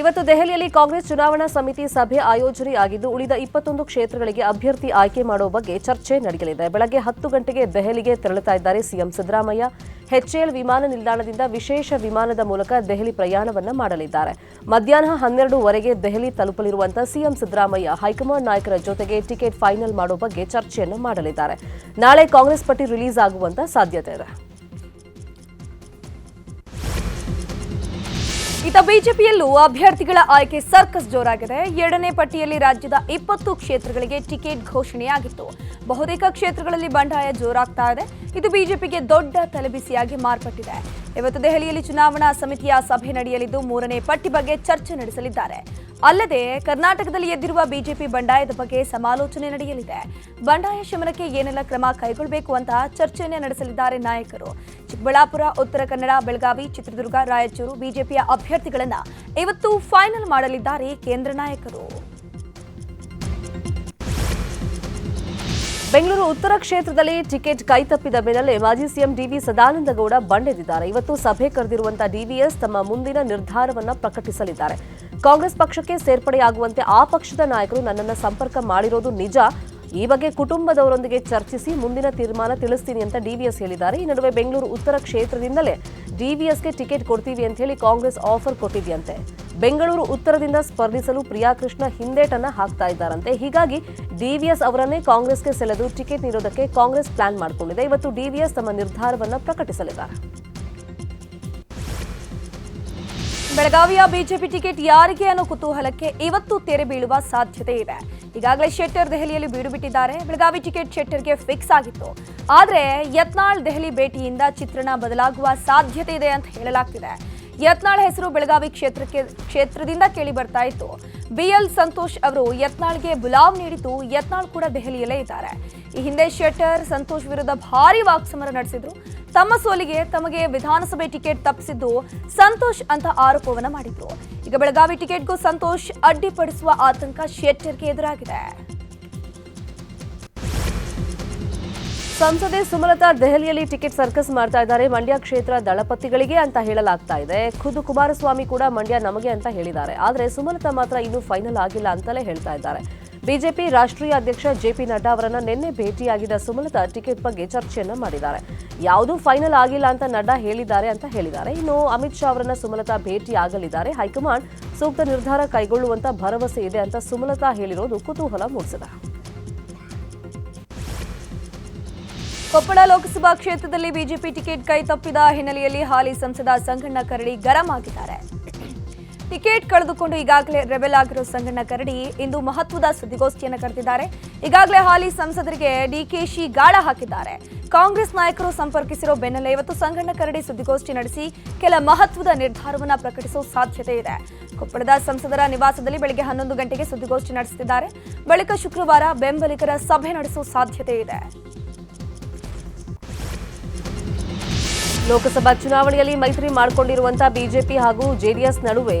ಇವತ್ತು ದೆಹಲಿಯಲ್ಲಿ ಕಾಂಗ್ರೆಸ್ ಚುನಾವಣಾ ಸಮಿತಿ ಸಭೆ ಆಯೋಜನೆಯಾಗಿದ್ದು, ಉಳಿದ ಇಪ್ಪತ್ತೊಂದು ಕ್ಷೇತ್ರಗಳಿಗೆ ಅಭ್ಯರ್ಥಿ ಆಯ್ಕೆ ಮಾಡುವ ಬಗ್ಗೆ ಚರ್ಚೆ ನಡೆಯಲಿದೆ. ಬೆಳಗ್ಗೆ ಹತ್ತು ಗಂಟೆಗೆ ದೆಹಲಿಗೆ ತೆರಳುತ್ತಾ ಇದ್ದಾರೆ ಸಿಎಂ ಸಿದ್ದರಾಮಯ್ಯ. ಎಚ್ಎಎಲ್ ವಿಮಾನ ನಿಲ್ದಾಣದಿಂದ ವಿಶೇಷ ವಿಮಾನದ ಮೂಲಕ ದೆಹಲಿ ಪ್ರಯಾಣವನ್ನು ಮಾಡಲಿದ್ದಾರೆ. ಮಧ್ಯಾಹ್ನ ಹನ್ನೆರಡೂವರೆಗೆ ದೆಹಲಿ ತಲುಪಲಿರುವಂತಹ ಸಿಎಂ ಸಿದ್ದರಾಮಯ್ಯ ಹೈಕಮಾಂಡ್ ನಾಯಕರ ಜೊತೆಗೆ ಟಿಕೆಟ್ ಫೈನಲ್ ಮಾಡುವ ಬಗ್ಗೆ ಚರ್ಚೆಯನ್ನು ಮಾಡಲಿದ್ದಾರೆ. ನಾಳೆ ಕಾಂಗ್ರೆಸ್ ಪಟ್ಟಿ ರಿಲೀಸ್ ಆಗುವಂತ ಸಾಧ್ಯತೆ ಇದೆ. ಇತ್ತ ಬಿಜೆಪಿಯಲ್ಲೂ ಅಭ್ಯರ್ಥಿಗಳ ಆಯ್ಕೆ ಸರ್ಕಸ್ ಜೋರಾಗಿದೆ. ಎರಡನೇ ಪಟ್ಟಿಯಲ್ಲಿ ರಾಜ್ಯದ ಇಪ್ಪತ್ತು ಕ್ಷೇತ್ರಗಳಿಗೆ ಟಿಕೆಟ್ ಘೋಷಣೆಯಾಗಿತ್ತು. ಬಹುತೇಕ ಕ್ಷೇತ್ರಗಳಲ್ಲಿ ಬಂಡಾಯ ಜೋರಾಗ್ತಾ ಇದೆ. ಇದು ಬಿಜೆಪಿಗೆ ದೊಡ್ಡ ತಲೆಬಿಸಿಯಾಗಿ ಮಾರ್ಪಟ್ಟಿದೆ. ಇವತ್ತು ದೆಹಲಿಯಲ್ಲಿ ಚುನಾವಣಾ ಸಮಿತಿಯ ಸಭೆ ನಡೆಯಲಿದ್ದು ಮೂರನೇ ಪಟ್ಟಿ ಬಗ್ಗೆ ಚರ್ಚೆ ನಡೆಸಲಿದ್ದಾರೆ. ಅಲ್ಲದೆ ಕರ್ನಾಟಕದಲ್ಲಿ ಎದ್ದಿರುವ ಬಿಜೆಪಿ ಬಂಡಾಯದ ಬಗ್ಗೆ ಸಮಾಲೋಚನೆ ನಡೆಯಲಿದೆ. ಬಂಡಾಯ ಶಮನಕ್ಕೆ ಏನೆಲ್ಲ ಕ್ರಮ ಕೈಗೊಳ್ಳಬೇಕು ಅಂತ ಚರ್ಚೆಯನ್ನೇ ನಡೆಸಲಿದ್ದಾರೆ ನಾಯಕರು. ಚಿಕ್ಕಬಳ್ಳಾಪುರ, ಉತ್ತರ ಕನ್ನಡ, ಬೆಳಗಾವಿ, ಚಿತ್ರದುರ್ಗ, ರಾಯಚೂರು ಬಿಜೆಪಿಯ ಅಭ್ಯರ್ಥಿಗಳನ್ನು ಇವತ್ತು ಫೈನಲ್ ಮಾಡಲಿದ್ದಾರೆ ಕೇಂದ್ರ ನಾಯಕರು. ಬೆಂಗಳೂರು ಉತ್ತರ ಕ್ಷೇತ್ರದಲ್ಲಿ ಟಿಕೆಟ್ ಕೈತಪ್ಪಿದ ಬೆನ್ನಲ್ಲೇ ಮಾಜಿ ಸಿಎಂ ಡಿವಿ ಸದಾನಂದಗೌಡ ಬಂಡೆದಿದ್ದಾರೆ. ಇವತ್ತು ಸಭೆ ಕರೆದಿರುವಂತಹ ಡಿವಿಎಸ್ ತಮ್ಮ ಮುಂದಿನ ನಿರ್ಧಾರವನ್ನು ಪ್ರಕಟಿಸಲಿದ್ದಾರೆ. ಕಾಂಗ್ರೆಸ್ ಪಕ್ಷಕ್ಕೆ ಸೇರ್ಪಡೆಯಾಗುವಂತೆ ಆ ಪಕ್ಷದ ನಾಯಕರು ನನ್ನನ್ನು ಸಂಪರ್ಕ ಮಾಡಿರೋದು ನಿಜ. ಈ ಬಗ್ಗೆ ಕುಟುಂಬದವರೊಂದಿಗೆ ಚರ್ಚಿಸಿ ಮುಂದಿನ ತೀರ್ಮಾನ ತಿಳಿಸ್ತೀನಿ ಅಂತ ಡಿವಿಎಸ್ ಹೇಳಿದ್ದಾರೆ. ಈ ನಡುವೆ ಬೆಂಗಳೂರು ಉತ್ತರ ಕ್ಷೇತ್ರದಿಂದಲೇ ಡಿವಿಎಸ್ಗೆ ಟಿಕೆಟ್ ಕೊಡ್ತೀವಿ ಅಂತ ಹೇಳಿ ಕಾಂಗ್ರೆಸ್ ಆಫರ್ ಕೊಟ್ಟಿದೆಯಂತೆ. ಬೆಂಗಳೂರು ಉತ್ತರದಿಂದ ಸ್ಪರ್ಧಿಸಲು ಪ್ರಿಯಾಕೃಷ್ಣ ಹಿಂದೇಟನ್ನ ಹಾಕ್ತಾ ಇದ್ದಾರಂತೆ. ಹೀಗಾಗಿ ಡಿವಿಎಸ್ ಅವರನ್ನೇ ಕಾಂಗ್ರೆಸ್ಗೆ ಸೆಳೆದು ಟಿಕೆಟ್ ನೀಡೋದಕ್ಕೆ ಕಾಂಗ್ರೆಸ್ ಪ್ಲಾನ್ ಮಾಡಿಕೊಂಡಿದೆ. ಇವತ್ತು ಡಿವಿಎಸ್ ತಮ್ಮ ನಿರ್ಧಾರವನ್ನು ಪ್ರಕಟಿಸಲಿದ್ದಾರೆ. ಬೆಳಗಾವಿಯ ಬಿಜೆಪಿ ಟಿಕೆಟ್ ಯಾರಿಗೆ ಅನ್ನೋ ಕುತೂಹಲಕ್ಕೆ ಇವತ್ತು ತೆರೆ ಬೀಳುವ ಸಾಧ್ಯತೆ ಇದೆ. ಈಗಾಗಲೇ ಶೆಟ್ಟರ್ ದೆಹಲಿಯಲ್ಲಿ ಬೀಡು ಬಿಟ್ಟಿದ್ದಾರೆ. ಬೆಳಗಾವಿ ಟಿಕೆಟ್ ಶೆಟ್ಟರ್ಗೆ ಫಿಕ್ಸ್ ಆಗಿತ್ತು. ಆದರೆ ಯತ್ನಾಳ್ ದೆಹಲಿ ಭೇಟಿಯಿಂದ ಚಿತ್ರಣ ಬದಲಾಗುವ ಸಾಧ್ಯತೆ ಇದೆ ಅಂತ ಹೇಳಲಾಗ್ತಿದೆ. ಯತ್ನಾಳ್ ಹೆಸರು ಬೆಳಗಾವಿ ಕ್ಷೇತ್ರಕ್ಕೆ, ಕ್ಷೇತ್ರದಿಂದ ಕೇಳಿ ಬರ್ತಾ ಇತ್ತು. ಬಿಎಲ್ ಸಂತೋಷ್ ಅವರು ಯತ್ನಾಳ್ಗೆ ಬುಲಾವ್ ನೀಡಿದ್ದು ಯತ್ನಾಳ್ ಕೂಡ ದೆಹಲಿಯಲ್ಲೇ ಇದ್ದಾರೆ. ಈ ಹಿಂದೆ ಶೆಟ್ಟರ್, ಸಂತೋಷ್ ವಿರುದ್ಧ ಭಾರಿ ವಾಕ್ಸಮರ ನಡೆಸಿದ್ರು. ತಮ್ಮ ಸೋಲಿಗೆ ತಮಗೆ ವಿಧಾನಸಭೆ ಟಿಕೆಟ್ ತಪ್ಪಿಸಿದ್ದು ಸಂತೋಷ್ ಅಂತ ಆರೋಪವನ್ನ ಮಾಡಿದ್ರು. ಈಗ ಬೆಳಗಾವಿ ಟಿಕೆಟ್ಗೂ ಸಂತೋಷ್ ಅಡ್ಡಿಪಡಿಸುವ ಆತಂಕ ಶೆಟ್ಟರ್ಗೆ ಎದುರಾಗಿದೆ. ಸಂಸದೆ ಸುಮಲತಾ ದೆಹಲಿಯಲ್ಲಿ ಟಿಕೆಟ್ ಸರ್ಕಸ್ ಮಾಡ್ತಾ ಇದ್ದಾರೆ. ಮಂಡ್ಯ ಕ್ಷೇತ್ರ ದಳಪತಿಗಳಿಗೆ ಅಂತ ಹೇಳಲಾಗ್ತಾ ಇದೆ. ಖುದ್ದು ಕುಮಾರಸ್ವಾಮಿ ಕೂಡ ಮಂಡ್ಯ ನಮಗೆ ಅಂತ ಹೇಳಿದ್ದಾರೆ. ಆದರೆ ಸುಮಲತಾ ಮಾತ್ರ ಇನ್ನೂ ಫೈನಲ್ ಆಗಿಲ್ಲ ಅಂತಲೇ ಹೇಳ್ತಾ ಇದ್ದಾರೆ. ಬಿಜೆಪಿ ರಾಷ್ಟ್ರೀಯ ಅಧ್ಯಕ್ಷ ಜೆಪಿ ನಡ್ಡಾ ಅವರನ್ನು ನಿನ್ನೆ ಭೇಟಿಯಾಗಿದ್ದ ಸುಮಲತಾ ಟಿಕೆಟ್ ಬಗ್ಗೆ ಚರ್ಚೆಯನ್ನ ಮಾಡಿದ್ದಾರೆ. ಯಾವುದೂ ಫೈನಲ್ ಆಗಿಲ್ಲ ಅಂತ ನಡ್ಡಾ ಹೇಳಿದ್ದಾರೆ ಅಂತ ಹೇಳಿದ್ದಾರೆ. ಇನ್ನು ಅಮಿತ್ ಶಾ ಅವರನ್ನ ಸುಮಲತಾ ಭೇಟಿ ಆಗಲಿದ್ದಾರೆ ಹೈಕಮಾಂಡ್ ಸೂಕ್ತ ನಿರ್ಧಾರ ಕೈಗೊಳ್ಳುವಂತ ಭರವಸೆ ಇದೆ ಅಂತ ಸುಮಲತಾ ಹೇಳಿರೋದು ಕುತೂಹಲ ಮೂಡಿಸಿದೆ. ಕೊಪ್ಪಳ ಲೋಕಸಭಾ ಕ್ಷೇತ್ರದಲ್ಲಿ ಬಿಜೆಪಿ ಟಿಕೆಟ್ ಕೈ ತಪ್ಪಿದ ಹಿನ್ನೆಲೆಯಲ್ಲಿ ಹಾಲಿ ಸಂಸದ ಸಂಗಣ್ಣ ಕರಡಿ ಗರಂ ಆಗಿದ್ದಾರೆ. ಟಿಕೆಟ್ ಕಳೆದುಕೊಂಡು ಈಗಾಗಲೇ ರೆಬೆಲ್ ಆಗಿರೋ ಸಂಗಣ್ಣ ಕರಡಿ ಇಂದು ಮಹತ್ವದ ಸುದ್ದಿಗೋಷ್ಠಿಯನ್ನು ಕರೆದಿದ್ದಾರೆ. ಈಗಾಗಲೇ ಹಾಲಿ ಸಂಸದರಿಗೆ ಡಿಕೆಶಿ ಗಾಳ ಹಾಕಿದ್ದಾರೆ. ಕಾಂಗ್ರೆಸ್ ನಾಯಕರು ಸಂಪರ್ಕಿಸಿರೋ ಬೆನ್ನಲ್ಲೇ ಇವತ್ತು ಸಂಗಣ್ಣ ಕರಡಿ ಸುದ್ದಿಗೋಷ್ಠಿ ನಡೆಸಿ ಕೆಲ ಮಹತ್ವದ ನಿರ್ಧಾರವನ್ನು ಪ್ರಕಟಿಸುವ ಸಾಧ್ಯತೆ ಇದೆ. ಕೊಪ್ಪಳದ ಸಂಸದರ ನಿವಾಸದಲ್ಲಿ ಬೆಳಗ್ಗೆ ಹನ್ನೊಂದು ಗಂಟೆಗೆ ಸುದ್ದಿಗೋಷ್ಠಿ ನಡೆಸುತ್ತಿದ್ದಾರೆ. ಬಳಿಕ ಶುಕ್ರವಾರ ಬೆಂಬಲಿಗರ ಸಭೆ ನಡೆಸುವ ಸಾಧ್ಯತೆ ಇದೆ. ಲೋಕಸಭಾ ಚುನಾವಣೆಯಲ್ಲಿ ಮೈತ್ರಿ ಮಾಡಿಕೊಂಡಿರುವಂತಹ ಬಿಜೆಪಿ ಹಾಗೂ ಜೆಡಿಎಸ್ ನಡುವೆ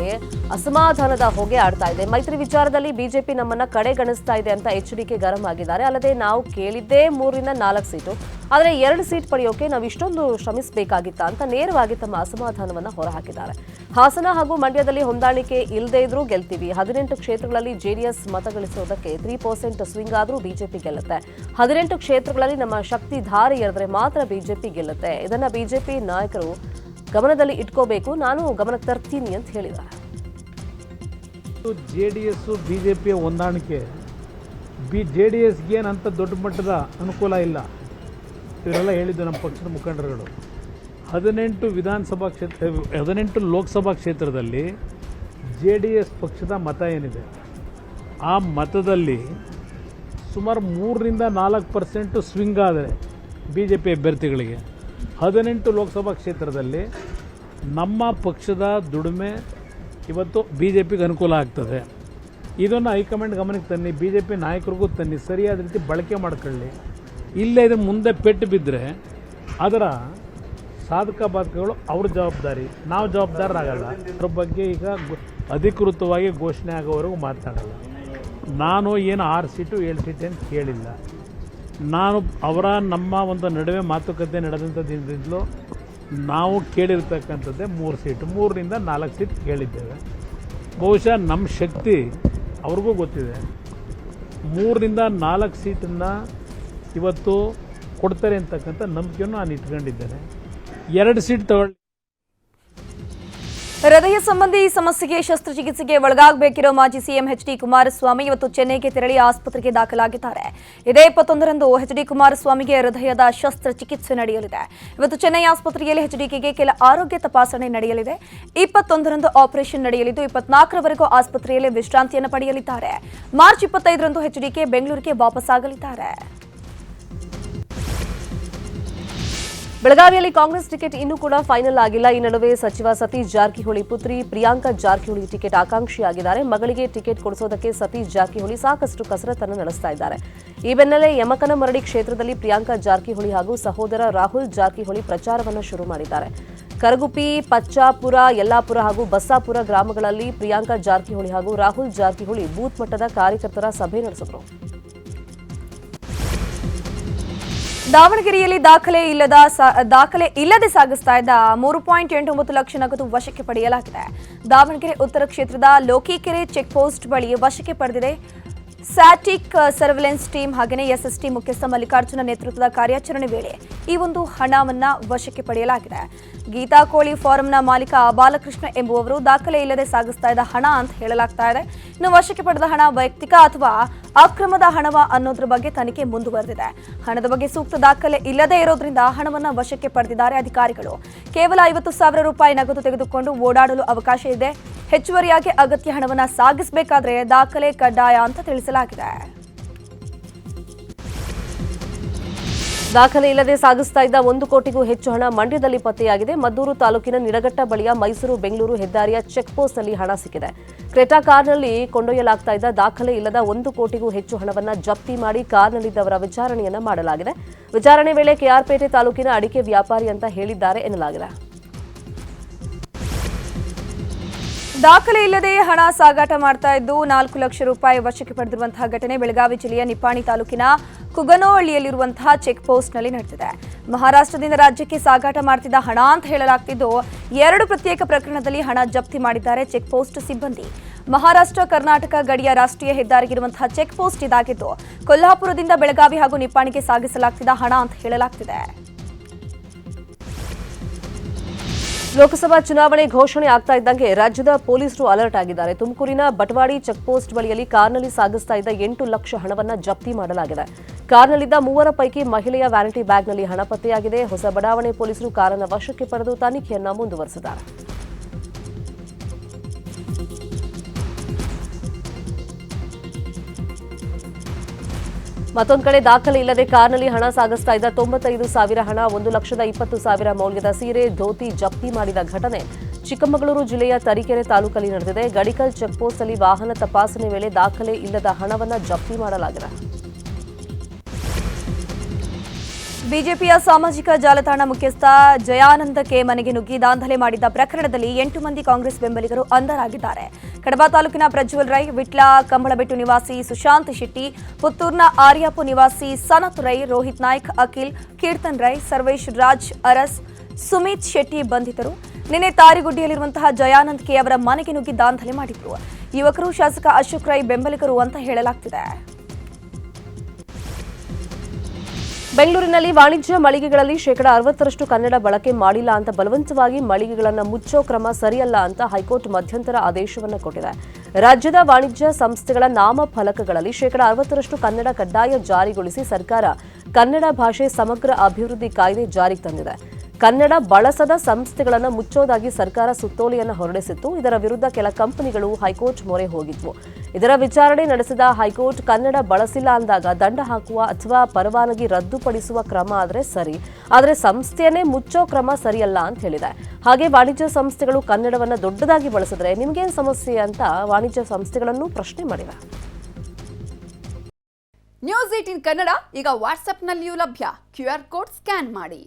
ಅಸಮಾಧಾನದ ಹೊಗೆ ಆಡ್ತಾ ಇದೆ. ಮೈತ್ರಿ ವಿಚಾರದಲ್ಲಿ ಬಿಜೆಪಿ ನಮ್ಮನ್ನ ಕಡೆಗಣಿಸ್ತಾ ಇದೆ ಅಂತ ಎಚ್ ಡಿಕೆ ಗರಂ ಆಗಿದ್ದಾರೆ. ಅಲ್ಲದೆ ನಾವು ಕೇಳಿದ್ದೇ ಮೂರಿಂದ ನಾಲ್ಕು ಸೀಟು. ಆದರೆ ಎರಡು ಸೀಟ್ ಪಡೆಯೋಕೆ ನಾವು ಇಷ್ಟೊಂದು ಶ್ರಮಿಸಬೇಕಾಗಿತ್ತ ಅಂತ ನೇರವಾಗಿ ತಮ್ಮ ಅಸಮಾಧಾನವನ್ನು ಹೊರಹಾಕಿದ್ದಾರೆ. ಹಾಸನ ಹಾಗೂ ಮಂಡ್ಯದಲ್ಲಿ ಹೊಂದಾಣಿಕೆ ಇಲ್ಲದೇ ಇದ್ರೂ ಗೆಲ್ತೀವಿ. ಹದಿನೆಂಟು ಕ್ಷೇತ್ರಗಳಲ್ಲಿ ಜೆಡಿಎಸ್ ಮತ ಗಳಿಸೋದಕ್ಕೆ ತ್ರೀ ಪರ್ಸೆಂಟ್ ಸ್ವಿಂಗ್ ಆದರೂ ಬಿಜೆಪಿ ಗೆಲ್ಲುತ್ತೆ. ಹದಿನೆಂಟು ಕ್ಷೇತ್ರಗಳಲ್ಲಿ ನಮ್ಮ ಶಕ್ತಿ ಧಾರೆ ಎರೆದ್ರೆ ಮಾತ್ರ ಬಿಜೆಪಿ ಗೆಲ್ಲುತ್ತೆ. ಇದನ್ನು ಬಿಜೆಪಿ ನಾಯಕರು ಗಮನದಲ್ಲಿ ಇಟ್ಕೋಬೇಕು. ನಾನು ಗಮನಕ್ಕೆ ತರ್ತೀನಿ ಅಂತ ಹೇಳಿದ್ದಾರೆ. J D S B J ಪಿಯ ಹೊಂದಾಣಿಕೆ. ಬಿ ಜೆ ಡಿ ಎಸ್ಗೆ ಏನಂತ ದೊಡ್ಡ ಮಟ್ಟದ ಅನುಕೂಲ ಇಲ್ಲ. ಇವರೆಲ್ಲ ಹೇಳಿದ್ದು ನಮ್ಮ ಪಕ್ಷದ ಮುಖಂಡರುಗಳು. ಹದಿನೆಂಟು ವಿಧಾನಸಭಾ ಕ್ಷೇತ್ರ ಹದಿನೆಂಟು ಲೋಕಸಭಾ ಕ್ಷೇತ್ರದಲ್ಲಿ ಜೆ ಡಿ ಎಸ್ ಪಕ್ಷದ ಮತ ಏನಿದೆ? ಆ ಮತದಲ್ಲಿ ಸುಮಾರು ಮೂರರಿಂದ ನಾಲ್ಕು ಪರ್ಸೆಂಟು ಸ್ವಿಂಗ್ ಆದರೆ ಬಿ ಜೆ ಪಿ ಅಭ್ಯರ್ಥಿಗಳಿಗೆ. ಹದಿನೆಂಟು ಲೋಕಸಭಾ ಕ್ಷೇತ್ರದಲ್ಲಿ ನಮ್ಮ ಪಕ್ಷದ ದುಡಿಮೆ ಇವತ್ತು ಬಿ ಜೆ ಪಿಗೆ ಅನುಕೂಲ ಆಗ್ತದೆ. ಇದನ್ನು ಹೈಕಮಾಂಡ್ ಗಮನಕ್ಕೆ ತನ್ನಿ ಬಿ ಜೆ ಪಿ ನಾಯಕರಿಗೂ ತನ್ನಿ, ಸರಿಯಾದ ರೀತಿ ಬಳಕೆ ಮಾಡ್ಕೊಳ್ಳಿ. ಇಲ್ಲೇ ಇದು ಮುಂದೆ ಪೆಟ್ಟು ಬಿದ್ದರೆ ಅದರ ಸಾಧಕ ಬಾಧಕಗಳು ಅವ್ರ ಜವಾಬ್ದಾರಿ. ನಾವು ಜವಾಬ್ದಾರರಾಗಲ್ಲ. ಅದ್ರ ಬಗ್ಗೆ ಈಗ ಅಧಿಕೃತವಾಗಿ ಘೋಷಣೆ ಆಗೋವರೆಗೂ ಮಾತನಾಡಲ್ಲ ನಾನು ಏನು ಆರು ಸೀಟು, ಏಳು ಸೀಟು ಅಂತ ಕೇಳಿಲ್ಲ. ನಾನು ಅವರ, ನಮ್ಮ ಒಂದು ನಡುವೆ ಮಾತುಕತೆ ನಡೆದಂಥ ದಿನದಿಂದಲೂ ನಾವು ಕೇಳಿರ್ತಕ್ಕಂಥದ್ದೇ ಮೂರು ಸೀಟ್ ಮೂರರಿಂದ ನಾಲ್ಕು ಸೀಟ್ ಕೇಳಿದ್ದೇವೆ. ಬಹುಶಃ ನಮ್ಮ ಶಕ್ತಿ ಅವ್ರಿಗೂ ಗೊತ್ತಿದೆ. ಮೂರರಿಂದ ನಾಲ್ಕು ಸೀಟನ್ನು ಇವತ್ತು ಕೊಡ್ತಾರೆ ಅಂತಕ್ಕಂಥ ನಂಬಿಕೆಯನ್ನು ನಾನು ಇಟ್ಕೊಂಡಿದ್ದೇನೆ. ಎರಡು ಸೀಟ್ ತಗೊಳ್ಳಿ. ಹೃದಯ ಸಂಬಂಧಿ ಸಮಸ್ಯೆಗೆ ಶಸ್ತ್ರಚಿಕಿತ್ಸೆಗೆ ಒಳಗಾಗಬೇಕಿರೋ ಮಾಜಿ ಸಿಎಂ ಎಚ್ ಡಿ ಕುಮಾರಸ್ವಾಮಿ ಇವತ್ತು ಚೆನ್ನೈಗೆ ತೆರಳಿ ಆಸ್ಪತ್ರೆಗೆ ದಾಖಲಾಗಿದ್ದಾರೆ. ಇದೇ ಇಪ್ಪತ್ತೊಂದರಂದು ಎಚ್ ಡಿ ಕುಮಾರಸ್ವಾಮಿಗೆ ಹೃದಯದ ಶಸ್ತ್ರಚಿಕಿತ್ಸೆ ನಡೆಯಲಿದೆ. ಇವತ್ತು ಚೆನ್ನೈ ಆಸ್ಪತ್ರೆಯಲ್ಲಿ ಎಚ್ಡಿಕೆಗೆ ಕೆಲ ಆರೋಗ್ಯ ತಪಾಸಣೆ ನಡೆಯಲಿದೆ. ಇಪ್ಪತ್ತೊಂದರಂದು ಆಪರೇಷನ್ ನಡೆಯಲಿದ್ದು, ಇಪ್ಪತ್ನಾಲ್ಕರವರೆಗೂ ಆಸ್ಪತ್ರೆಯಲ್ಲಿ ವಿಶ್ರಾಂತಿಯನ್ನು ಪಡೆಯಲಿದ್ದಾರೆ. ಮಾರ್ಚ್ ಇಪ್ಪತ್ತೈದರಂದು ಎಚ್ಡಿಕೆ ಬೆಂಗಳೂರಿಗೆ ವಾಪಸ್ಸಾಗಲಿದ್ದಾರೆ. ಬೆಳಗಾವಿಯಲ್ಲಿ ಕಾಂಗ್ರೆಸ್ ಟಿಕೆಟ್ ಇನ್ನೂ ಕೂಡ ಫೈನಲ್ ಆಗಿಲ್ಲ. ಈ ನಡುವೆ ಸಚಿವ ಸತೀಶ್ ಜಾರಕಿಹೊಳಿ ಪುತ್ರಿ ಪ್ರಿಯಾಂಕಾ ಜಾರಕಿಹೊಳಿ ಟಿಕೆಟ್ ಆಕಾಂಕ್ಷಿಯಾಗಿದ್ದಾರೆ. ಮಗಳಿಗೆ ಟಿಕೆಟ್ ಕೊಡಿಸೋದಕ್ಕೆ ಸತೀಶ್ ಜಾರಕಿಹೊಳಿ ಸಾಕಷ್ಟು ಕಸರತ್ತನ್ನು ನಡೆಸ್ತಾ ಇದ್ದಾರೆ. ಈ ಬೆನ್ನಲ್ಲೇ ಯಮಕನಮರಡಿ ಕ್ಷೇತ್ರದಲ್ಲಿ ಪ್ರಿಯಾಂಕಾ ಜಾರಕಿಹೊಳಿ ಹಾಗೂ ಸಹೋದರ ರಾಹುಲ್ ಜಾರಕಿಹೊಳಿ ಪ್ರಚಾರವನ್ನು ಶುರು ಮಾಡಿದ್ದಾರೆ. ಕರಗುಪ್ಪಿ ಪಚ್ಚಾಪುರ, ಯಲ್ಲಾಪುರ ಹಾಗೂ ಬಸ್ಸಾಪುರ ಗ್ರಾಮಗಳಲ್ಲಿ ಪ್ರಿಯಾಂಕಾ ಜಾರಕಿಹೊಳಿ ಹಾಗೂ ರಾಹುಲ್ ಜಾರಕಿಹೊಳಿ ಬೂತ್ ಮಟ್ಟದ ಕಾರ್ಯಕರ್ತರ ಸಭೆ ನಡೆಸಿದರು. ದಾವಣಗೆರೆಯಲ್ಲಿ ದಾಖಲೆ ಇಲ್ಲದ ದಾಖಲೆ ಇಲ್ಲದೆ ಸಾಗಿಸ್ತಾ ಇದ್ದ ಮೂರು ಪಾಯಿಂಟ್ ಎಂಟು ಒಂಬತ್ತು ಲಕ್ಷ ನಗದು ವಶಕ್ಕೆ ಪಡೆಯಲಾಗಿದೆ. ದಾವಣಗೆರೆ ಉತ್ತರ ಕ್ಷೇತ್ರದ ಲೋಕಿಕೆರೆ ಚೆಕ್ ಪೋಸ್ಟ್ ಬಳಿ ವಶಕ್ಕೆ ಪಡೆದಿದೆ. ಸ್ಯಾಟಿಕ್ ಸರ್ವೆಲೆನ್ಸ್ ಟೀಮ್ ಹಾಗೆಯೇ ಎಸ್ಎಸ್ಟಿ ಮುಖ್ಯಸ್ಥ ಮಲ್ಲಿಕಾರ್ಜುನ ನೇತೃತ್ವದ ಕಾರ್ಯಾಚರಣೆ ವೇಳೆ ಈ ಒಂದು ಹಣವನ್ನು ವಶಕ್ಕೆ ಪಡೆಯಲಾಗಿದೆ. ಗೀತಾ ಕೋಳಿ ಫಾರಂನ ಮಾಲೀಕ ಬಾಲಕೃಷ್ಣ ಎಂಬುವವರು ದಾಖಲೆ ಇಲ್ಲದೆ ಸಾಗಿಸ್ತಾ ಇದ್ದ ಹಣ ಅಂತ ಹೇಳಲಾಗ್ತಾ ಇದೆ. ಇನ್ನು ವಶಕ್ಕೆ ಪಡೆದ ಹಣ ವೈಯಕ್ತಿಕ ಅಥವಾ ಅಕ್ರಮದ ಹಣವ ಅನ್ನೋದ್ರ ಬಗ್ಗೆ ತನಿಖೆ ಮುಂದುವರೆದಿದೆ. ಹಣದ ಬಗ್ಗೆ ಸೂಕ್ತ ದಾಖಲೆ ಇಲ್ಲದೆ ಇರೋದ್ರಿಂದ ಹಣವನ್ನ ವಶಕ್ಕೆ ಪಡೆದಿದ್ದಾರೆ ಅಧಿಕಾರಿಗಳು. ಕೇವಲ ಐವತ್ತು ಸಾವಿರ ರೂಪಾಯಿ ನಗದು ತೆಗೆದುಕೊಂಡು ಓಡಾಡಲು ಅವಕಾಶ ಇದೆ. ಹೆಚ್ಚುವರಿಯಾಗಿ ಅಗತ್ಯ ಹಣವನ್ನ ಸಾಗಿಸಬೇಕಾದ್ರೆ ದಾಖಲೆ ಕಡ್ಡಾಯ ಅಂತ ತಿಳಿಸಲಾಗಿದೆ. ದಾಖಲೆ ಇಲ್ಲದೆ ಸಾಗಿಸ್ತಾ ಇದ್ದ ಒಂದು ಕೋಟಿಗೂ ಹೆಚ್ಚು ಹಣ ಮಂಡ್ಯದಲ್ಲಿ ಪತ್ತೆಯಾಗಿದೆ. ಮದ್ದೂರು ತಾಲೂಕಿನ ನಿಡಘಟ್ಟ ಬಳಿಯ ಮೈಸೂರು ಬೆಂಗಳೂರು ಹೆದ್ದಾರಿಯ ಚೆಕ್ ಪೋಸ್ಟ್ನಲ್ಲಿ ಹಣ ಸಿಕ್ಕಿದೆ. ಕ್ರೆಟಾ ಕಾರ್ನಲ್ಲಿ ಕೊಂಡೊಯ್ಯಲಾಗ್ತಾ ಇದ್ದ ದಾಖಲೆ ಇಲ್ಲದ ಒಂದು ಕೋಟಿಗೂ ಹೆಚ್ಚು ಹಣವನ್ನು ಜಪ್ತಿ ಮಾಡಿ ಕಾರ್ನಲ್ಲಿದ್ದವರ ವಿಚಾರಣೆಯನ್ನ ಮಾಡಲಾಗಿದೆ. ವಿಚಾರಣೆ ವೇಳೆ ಕೆಆರ್ಪೇಟೆ ತಾಲೂಕಿನ ಅಡಿಕೆ ವ್ಯಾಪಾರಿ ಅಂತ ಹೇಳಿದ್ದಾರೆ ಎನ್ನಲಾಗಿದೆ. ದಾಖಲೆ ಇಲ್ಲದೆ ಹಣ ಸಾಗಾಟ ಮಾಡ್ತಾ ಇದ್ದು ನಾಲ್ಕು ಲಕ್ಷ ರೂಪಾಯಿ ವಶಕ್ಕೆ ಪಡೆದಿರುವಂತಹ ಘಟನೆ ಬೆಳಗಾವಿ ಜಿಲ್ಲೆಯ ನಿಪ್ಪಾಣಿ ತಾಲೂಕಿನ ಕುಗನೋಹಳ್ಳಿಯಲ್ಲಿರುವಂತಹ ಚೆಕ್ ಪೋಸ್ಟ್ನಲ್ಲಿ ನಡೆದಿದೆ. ಮಹಾರಾಷ್ಟ್ರದಿಂದ ರಾಜ್ಯಕ್ಕೆ ಸಾಗಾಟ ಮಾಡ್ತಿದ್ದ ಹಣ ಅಂತ ಹೇಳಲಾಗ್ತಿದ್ದು, ಎರಡು ಪ್ರತ್ಯೇಕ ಪ್ರಕರಣದಲ್ಲಿ ಹಣ ಜಪ್ತಿ ಮಾಡಿದ್ದಾರೆ ಚೆಕ್ ಪೋಸ್ಟ್ ಸಿಬ್ಬಂದಿ. ಮಹಾರಾಷ್ಟ್ರ, ಕರ್ನಾಟಕ ಗಡಿಯ ರಾಷ್ಟ್ರೀಯ ಹೆದ್ದಾರಿಗಿರುವಂತಹ ಚೆಕ್ ಪೋಸ್ಟ್ ಇದಾಗಿದ್ದು, ಕೊಲ್ಹಾಪುರದಿಂದ ಬೆಳಗಾವಿ ಹಾಗೂ ನಿಪ್ಪಾಣಿಗೆ ಸಾಗಿಸಲಾಗ್ತಿದ್ದ ಹಣ ಅಂತ ಹೇಳಲಾಗ್ತಿದೆ. ಲೋಕಸಭಾ ಚುನಾವಣೆ ಘೋಷಣೆ ಆಗ್ತಾ ಇದ್ದಂಗೆ ರಾಜ್ಯದ ಪೊಲೀಸರು ಅಲರ್ಟ್ ಆಗಿದ್ದಾರೆ. ತುಮಕೂರಿನ ಬಟವಾಡಿ ಚೆಕ್ ಪೋಸ್ಟ್ ಬಳಿಯಲ್ಲಿ ಕಾರ್ನಲ್ಲಿ ಸಾಗಿಸ್ತಾ ಇದ್ದ ಎಂಟು ಲಕ್ಷ ಹಣವನ್ನ ಜಪ್ತಿ ಮಾಡಲಾಗಿದೆ. ಕಾರ್ನಲ್ಲಿದ್ದ ಮೂವರ ಪೈಕಿ ಮಹಿಳೆಯ ವ್ಯಾನಿಟಿ ಬ್ಯಾಗ್ನಲ್ಲಿ ಹಣ ಪತ್ತೆಯಾಗಿದೆ. ಹೊಸ ಬಡಾವಣೆ ಪೊಲೀಸರು ಕಾರನ್ನು ವಶಕ್ಕೆ ಪಡೆದು ತನಿಖೆಯನ್ನ ಮುಂದುವರೆಸಿದ್ದಾರೆ. ಮತ್ತೊಂದು ಕಡೆ ದಾಖಲೆ ಇಲ್ಲದೆ ಕಾರ್ನಲ್ಲಿ ಹಣ ಸಾಗಿಸ್ತಾ ಇದ್ದ ತೊಂಬತ್ತೈದು ಸಾವಿರ ಹಣ, ಒಂದು ಲಕ್ಷದ ಇಪ್ಪತ್ತು ಸಾವಿರ ಮೌಲ್ಯದ ಸೀರೆ ಧೋತಿ ಜಪ್ತಿ ಮಾಡಿದ ಘಟನೆ ಚಿಕ್ಕಮಗಳೂರು ಜಿಲ್ಲೆಯ ತರೀಕೆರೆ ತಾಲೂಕಲ್ಲಿ ನಡೆದಿದೆ. ಗಡಿಕಲ್ ಚೆಕ್ಪೋಸ್ಟ್ ಅಲ್ಲಿ ವಾಹನ ತಪಾಸಣೆ ವೇಳೆ ದಾಖಲೆ ಇಲ್ಲದ ಹಣವನ್ನು ಜಪ್ತಿ ಮಾಡಲಾಗಿದೆ. ಬಿಜೆಪಿಯ ಸಾಮಾಜಿಕ ಜಾಲತಾಣ ಮುಖ್ಯಸ್ಥ ಜಯಾನಂದ ಕೆ ಮನೆಗೆ ನುಗ್ಗಿ ದಾಂಧಲೆ ಮಾಡಿದ್ದ ಪ್ರಕರಣದಲ್ಲಿ ಎಂಟು ಮಂದಿ ಕಾಂಗ್ರೆಸ್ ಬೆಂಬಲಿಗರು ಅಂಧರಾಗಿದ್ದಾರೆ. ಕಡಬ ತಾಲೂಕಿನ ಪ್ರಜ್ವಲ್ ರೈ, ವಿಟ್ಲ ಕಂಬಳಬೆಟ್ಟು ನಿವಾಸಿ ಸುಶಾಂತ್ ಶೆಟ್ಟಿ, ಪುತ್ತೂರ್ನ ಆರ್ಯಾಪು ನಿವಾಸಿ ಸನತ್ ರೈ, ರೋಹಿತ್ ನಾಯ್ಕ್, ಅಖಿಲ್, ಕೀರ್ತನ್ ರೈ, ಸರ್ವೇಶ್ ರಾಜ್, ಅರಸ್, ಸುಮಿತ್ ಶೆಟ್ಟಿ ಬಂಧಿತರು. ನಿನ್ನೆ ತಾರಿಗುಡ್ಡಿಯಲ್ಲಿರುವಂತಹ ಜಯಾನಂದ್ ಕೆ ಅವರ ಮನೆಗೆ ನುಗ್ಗಿ ದಾಂಧಲೆ ಮಾಡಿದ್ರು. ಯುವಕರು ಶಾಸಕ ಅಶೋಕ್ ರೈ ಬೆಂಬಲಿಗರು ಅಂತ ಹೇಳಲಾಗ್ತಿದೆ. ಬೆಂಗಳೂರಿನಲ್ಲಿ ವಾಣಿಜ್ಯ ಮಳಿಗೆಗಳಲ್ಲಿ ಶೇಕಡಾ ಅರವತ್ತರಷ್ಟು ಕನ್ನಡ ಬಳಕೆ ಮಾಡಿಲ್ಲ ಅಂತ ಬಲವಂತವಾಗಿ ಮಳಿಗೆಗಳನ್ನು ಮುಚ್ಚೋ ಕ್ರಮ ಸರಿಯಲ್ಲ ಅಂತ ಹೈಕೋರ್ಟ್ ಮಧ್ಯಂತರ ಆದೇಶವನ್ನು ಕೊಟ್ಟಿದೆ. ರಾಜ್ಯದ ವಾಣಿಜ್ಯ ಸಂಸ್ಥೆಗಳ ನಾಮಫಲಕಗಳಲ್ಲಿ ಶೇಕಡಾ ಅರವತ್ತರಷ್ಟು ಕನ್ನಡ ಕಡ್ಡಾಯ ಜಾರಿಗೊಳಿಸಿ ಸರ್ಕಾರ ಕನ್ನಡ ಭಾಷೆ ಸಮಗ್ರ ಅಭಿವೃದ್ಧಿ ಕಾಯ್ದೆ ಜಾರಿಗೆ ತಂದಿದೆ. ಕನ್ನಡ ಬಳಸದ ಸಂಸ್ಥೆಗಳನ್ನು ಮುಚ್ಚೋದಾಗಿ ಸರ್ಕಾರ ಸುತ್ತೋಲೆಯನ್ನು ಹೊರಡಿಸಿತ್ತು. ಇದರ ವಿರುದ್ಧ ಕೆಲ ಕಂಪನಿಗಳು ಹೈಕೋರ್ಟ್ ಮೊರೆ ಹೋಗಿದ್ವು. ಇದರ ವಿಚಾರಣೆ ನಡೆಸಿದ ಹೈಕೋರ್ಟ್ ಕನ್ನಡ ಬಳಸಿಲ್ಲ ಅಂದಾಗ ದಂಡ ಹಾಕುವ ಅಥವಾ ಪರವಾನಗಿ ರದ್ದುಪಡಿಸುವ ಕ್ರಮ ಆದರೆ ಸರಿ. ಆದರೆ ಸಂಸ್ಥೆಯನ್ನೇ ಮುಚ್ಚೋ ಕ್ರಮ ಸರಿಯಲ್ಲ ಅಂತ ಹೇಳಿದೆ. ಹಾಗೆ ವಾಣಿಜ್ಯ ಸಂಸ್ಥೆಗಳು ಕನ್ನಡವನ್ನು ದೊಡ್ಡದಾಗಿ ಬಳಸಿದ್ರೆ ನಿಮ್ಗೇನು ಸಮಸ್ಯೆ ಅಂತ ವಾಣಿಜ್ಯ ಸಂಸ್ಥೆಗಳನ್ನು ಪ್ರಶ್ನೆ ಮಾಡಿವೆ. ನ್ಯೂಸ್ ಏಟಿನ್ ಕನ್ನಡ ಈಗ ವಾಟ್ಸ್ಆಪ್ನಲ್ಲಿಯೂ ಲಭ್ಯ. ಕ್ಯೂ ಆರ್ ಕೋಡ್ ಸ್ಕ್ಯಾನ್ ಮಾಡಿ.